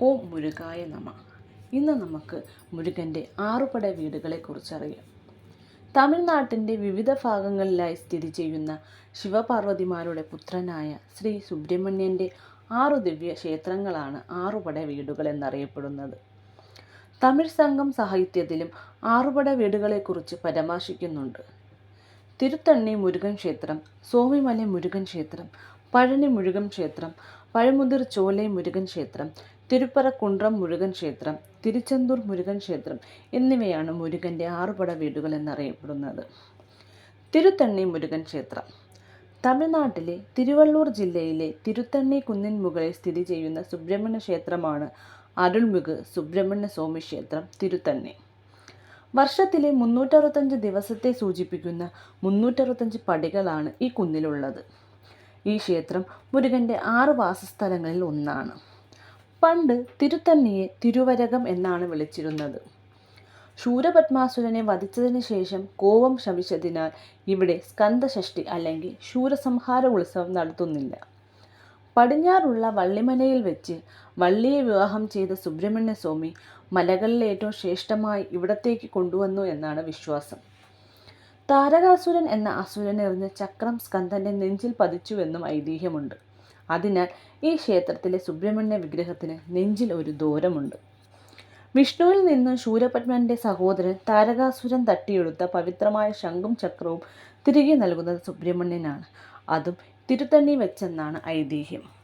ഓം മുരുകായ നമ. ഇന്ന് നമുക്ക് മുരുകന്റെ ആറുപട വീടുകളെക്കുറിച്ച് അറിയാം തമിഴ്നാട്ടിന്റെ വിവിധ ഭാഗങ്ങളിലായി സ്ഥിതി ചെയ്യുന്ന ശിവപാർവതിമാരുടെ പുത്രനായ ശ്രീ സുബ്രഹ്മണ്യന്റെ ആറു ദിവ്യ ക്ഷേത്രങ്ങളാണ് ആറുപട വീടുകൾ എന്നറിയപ്പെടുന്നത് തമിഴ് സംഘം സാഹിത്യത്തിലും ആറുപട വീടുകളെക്കുറിച്ച് പരാമർശിക്കുന്നുണ്ട്. തിരുത്തണ്ണി മുരുകൻ ക്ഷേത്രം സോമിമല മുരുകൻ ക്ഷേത്രം പഴനി മുരുകൻ ക്ഷേത്രം പഴമുതിർ ചോലെ മുരുകൻ ക്ഷേത്രം തിരുപ്പറക്കുണ്ട്രം മുരുകൻ ക്ഷേത്രം തിരുച്ചെന്തൂർ മുരുകൻ ക്ഷേത്രം എന്നിവയാണ് മുരുകന്റെ ആറുപട വീടുകൾ എന്നറിയപ്പെടുന്നത്. തിരുത്തണ്ണി മുരുകൻ ക്ഷേത്രം. തമിഴ്നാട്ടിലെ തിരുവള്ളൂർ ജില്ലയിലെ തിരുത്തണ്ണി കുന്നിൻ മുകളിൽ സ്ഥിതി ചെയ്യുന്ന സുബ്രഹ്മണ്യ ക്ഷേത്രമാണ് അരുൾമുഖ് സുബ്രഹ്മണ്യ സ്വാമി ക്ഷേത്രം തിരുത്തണ്ണി. വർഷത്തിലെ മുന്നൂറ്ററുപത്തഞ്ച് ദിവസത്തെ സൂചിപ്പിക്കുന്ന മുന്നൂറ്ററുപത്തഞ്ച് പടികളാണ് ഈ കുന്നിലുള്ളത്. ഈ ക്ഷേത്രം മുരുകന്റെ ആറ് വാസസ്ഥലങ്ങളിൽ ഒന്നാണ്. പണ്ട് തിരുത്തന്നിയെ തിരുവരകം എന്നാണ് വിളിച്ചിരുന്നത്. ശൂരപത്മാസുരനെ വധിച്ചതിന് ശേഷം കോപം ശമിച്ചതിനാൽ ഇവിടെ സ്കന്ദഷഷ്ടി അല്ലെങ്കിൽ ശൂരസംഹാര ഉത്സവം നടത്തുന്നില്ല. പടിഞ്ഞാറുള്ള വള്ളിമനയിൽ വെച്ച് വള്ളിയെ വിവാഹം ചെയ്ത സുബ്രഹ്മണ്യ സ്വാമി മലകളിലെ ഏറ്റവും ശ്രേഷ്ഠമായി ഇവിടത്തേക്ക് കൊണ്ടുവന്നു എന്നാണ് വിശ്വാസം. താരകാസുരൻ എന്ന അസുരനെറിഞ്ഞ ചക്രം സ്കന്ദന്റെ നെഞ്ചിൽ പതിച്ചുവെന്നും ഐതിഹ്യമുണ്ട്. അതിനാൽ ഈ ക്ഷേത്രത്തിലെ സുബ്രഹ്മണ്യ വിഗ്രഹത്തിന് നെഞ്ചിൽ ഒരു ദൂരമുണ്ട്. വിഷ്ണുവിൽ നിന്ന് ശൂരപത്മന്റെ സഹോദരൻ താരകാസുരൻ തട്ടിയെടുത്ത പവിത്രമായ ശംഖും ചക്രവും തിരികെ നൽകുന്നത് സുബ്രഹ്മണ്യനാണ്. അതും തിരുത്തണ്ണി വെച്ചെന്നാണ് ഐതിഹ്യം.